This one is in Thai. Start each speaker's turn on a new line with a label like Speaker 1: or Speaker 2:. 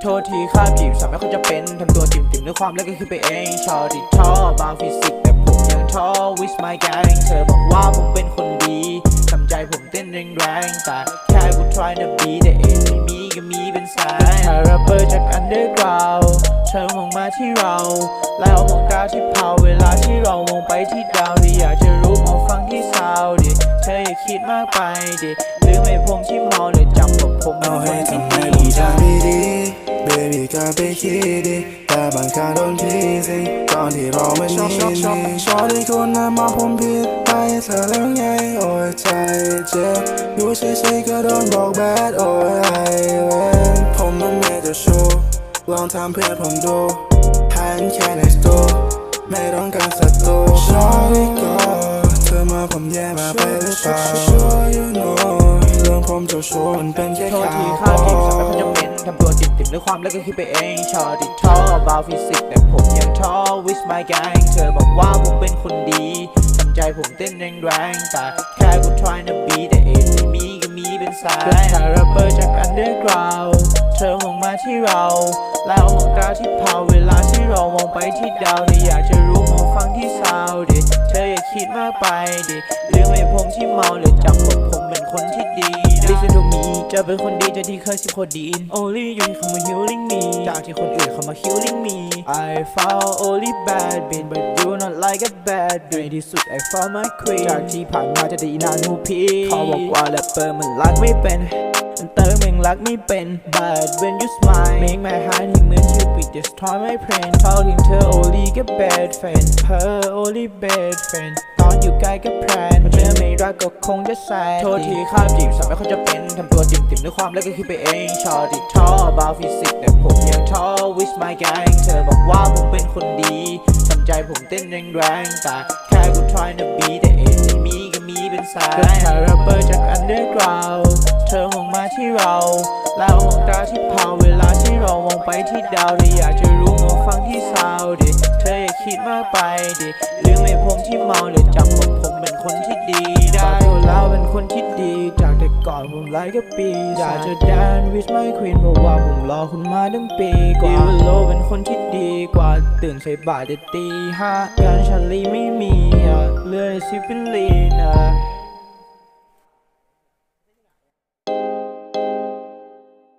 Speaker 1: โทษทีข้าจีบสาวไม่ค่อยจะเป็นทำตัวติ่มติ่มๆด้วยความแล้วก็คิดไปเอง ชอติชอบบางฟิสิกส์แต่ผมยังชอบ with my gang เธอบอกว่าผมเป็นคนดีทำใจผมเต้นแรงๆแต่แค่กู try to be แต่เองไม่มีก็มีเป็นแสนเป็นแค่รปเปอร์จาก underground เธอมองมาที่เรา แล้วมองตาที่เผาเวลาที่เรามองไปที่ดาวที่อยากจะรู้มองฟังที่ซาวดิเธออย่าคิดมากไปดิ หรือไม่ผมที่เมาหรือจำกับผมเป็น
Speaker 2: เอาให้
Speaker 1: ทำ
Speaker 2: ให้
Speaker 1: ดี
Speaker 2: ผมใจไม่ดี baby ก็ไปคิดดิแต่บางครั้งโดนทีสิก่อนที่เราไม่ชอบชอบชอบชอบที่คุณนั้นมองผมผิดไปเธอแล้วไงโอ้ยใจเจ็บอยู่เฉยๆก็โดนบอกแบดโอ้ยไอเวนผมมันไม่จะโชว์ลองทำเพื่อผมดูหันแค่ในสตูไม่ต้องการศัตรูชอบที่ก็เธอมาผมแย่มาไปหรือเปล่า เจะโชว์มันเป็นแค่
Speaker 1: โทษ
Speaker 2: ข่า
Speaker 1: ทีข้าจีบสาวไม่ค่อยจะเป็นทำตัวติ่มติ่มด้วยความแล้วก็คิดไปเองชอบติดชอบบาวฟิสิกส์แต่ผมยังชอบ with my gang เธอบอกว่าผมเป็นคนดีทำใจผมเต้นแรงๆแต่แค่กู try to be แต่เองไม่มีก็มีเป็นสายเป็นแค่แรปเปอร์จาก underground เธอมองมาที่เรา แล้วมองตาที่เผาเวลาที่เรามองไปที่ดาวที่อยากจะรู้มองฟังที่ซาวดิเธออย่าคิดมากไปดิหรือไม่ผมที่เมาหรือจำว่าผม คนที่ดี Listen to me จะเป็นคนดีจะที่เคยสิบคนดี Only you ที่เข้ามา healing me จากที่คนอื่นเข้ามา healing me I found only bad bitch but you not like a bad bitch ในที่สุด I found my queen จากที่ผ่านมาจะได้นานูพีเขาบอกว่าแรปเปอร์มันรักไม่เป็นเติมเองรักไม่เป็น but when you smile make my heart ให้เหมือน Cupid destroy my brain เขาถึงเธอ only แค่ bad friend เธอ only bad friend ต อนอยู่ใกล้ก็แพรนเธอไม่รักก็คงจะแสบโทษทีข้ามจีบสาวไม่ค่อยจะเป็นทำตัวติ่มติ่มๆด้วยความแล้วก็คิดไปเองชอบติดชอบบาวฟิสิกส์แต่ผมยังชอบ with my gang เธอบอกว่าผมเป็นคนดีทำใจผมเต้นแรงๆแต่แค่กู try to be แต่เองไม่มีก็มีเป็นสายเป็นแค่แรปเปอร์จาก underground เธอมองมาที่เรา แล้วมองตาที่เผาเวลาที่เรามองไปที่ดาวที่อยากจะรู้มองฟังที่ซาวดิเธออย่า คิดมากไปดิหรือไม่ผมที่เมาหรือจำว่าผมเป็นคนที่ดีได้แล้วเป็นคนที่ดี จากแต่ก่อนผมไล่ก็ปีอยากจะแดน with my queen เพราะว่าผมรอคุณมาตั้งปีกว่าโลเป็นคนที่ดีกว่าตื่นใส่บาตรแต่ตีห้าการชาลีไม่มีอะเลื่อยซิปเป็นลีนอะ